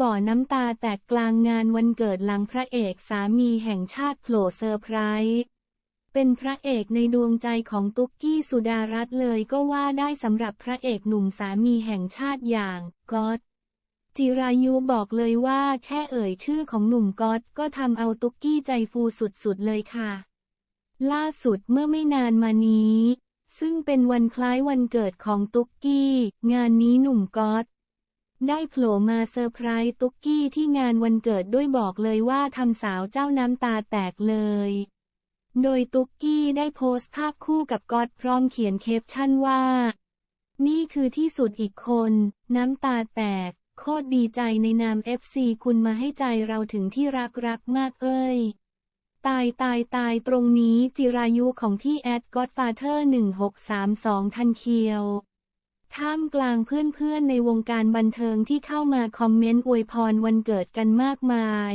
บ่อน้ำตาแตกกลางงานวันเกิดหลังพระเอกสามีแห่งชาติโผล่เซอร์ไพรส์เป็นพระเอกในดวงใจของตุ๊กกี้สุดารัตน์เลยก็ว่าได้สำหรับพระเอกหนุ่มสามีแห่งชาติอย่างก๊อตจิรายุบอกเลยว่าแค่เอ่ยชื่อของหนุ่มก๊อตก็ทำเอาตุ๊กกี้ใจฟูสุดๆเลยค่ะ ล่าสุดเมื่อไม่นานมานี้ ซึ่งเป็นวันคล้ายวันเกิดของตุ๊กกี้ งานนี้หนุ่มก๊อต ได้โผล่มาเซอร์ไพรส์ตุ๊กกี้ที่งานวันเกิดด้วยบอกเลยว่าทำสาวเจ้าน้ำตาแตกเลย โดยตุ๊กกี้ได้โพสต์ภาพคู่กับก๊อตพร้อมเขียนเคปชั่นว่า นี่คือที่สุดอีกคน น้ำตาแตก โคตรดีใจในนาม FC คุณมาให้ใจเราถึงที่รักรักมากเอ้ย ตายตายตายตรงนี้จิรายุของที่แอดก็อดฟาเธอร์1632ทันเคียว ท่ามกลางเพื่อนๆในวงการบันเทิงที่เข้ามาคอมเมนต์อวยพรวันเกิดกันมากมาย